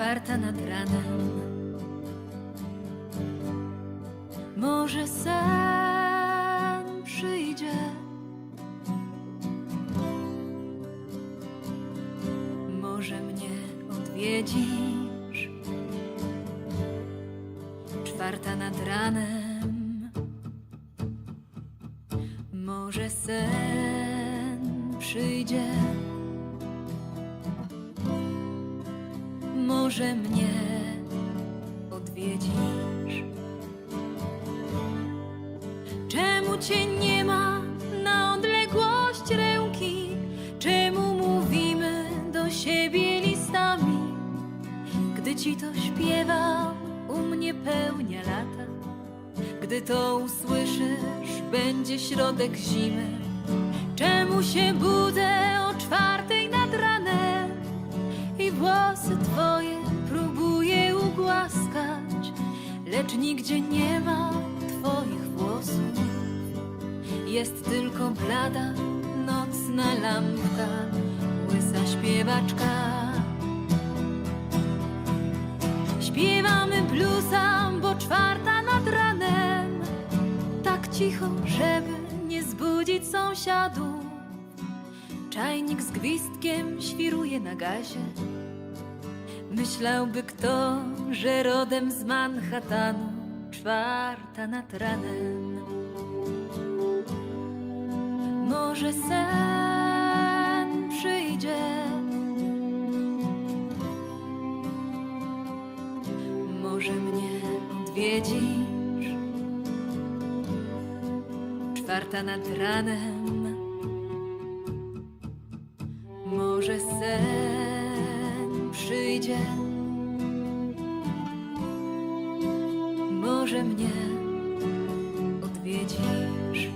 czwarta nad ranem. Może sen przyjdzie. Może mnie odwiedzisz. Czwarta nad ranem. Może sen przyjdzie. Może mnie odwiedzisz. Czemu cię nie ma na odległość ręki? Czemu mówimy do siebie listami? Gdy ci to śpiewam, u mnie pełnia lata. Gdy to usłyszysz, będzie środek zimy. Czemu się budzę o czwartej nad ranem i włosy twoje lecz nigdzie nie ma twoich włosów. Jest tylko blada, nocna lampka, łysa śpiewaczka. Śpiewamy bluesa, bo czwarta nad ranem Tak cicho, żeby nie zbudzić sąsiadów Czajnik z gwizdkiem świruje na gazie Myślałby kto, że rodem z Manhattanu Czwarta nad ranem. Może sen przyjdzie. Może mnie odwiedzisz. Czwarta nad ranem. Może sen przyjdzie Może mnie odwiedzisz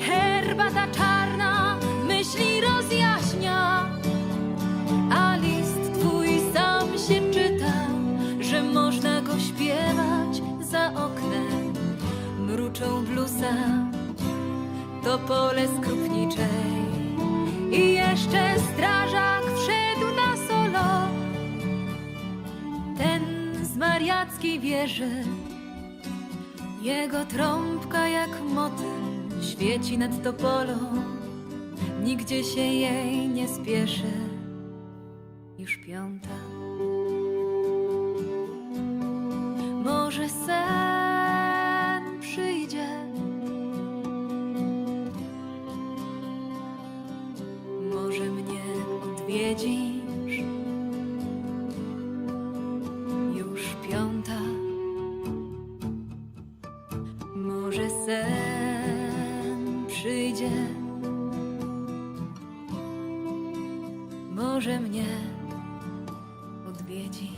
Herbata czarna myśli rozjaśnia a list twój sam się czyta, że można go śpiewać za oknem. Mruczą blusa, to pole skrupniczej. I jeszcze strażak z mariackiej wieży. Jego trąbka jak motyl świeci nad topolą, nigdzie się jej nie spieszy już piąta. Może sen przyjdzie. Może mnie odwiedzisz. Może sen przyjdzie. Może mnie odwiedzisz.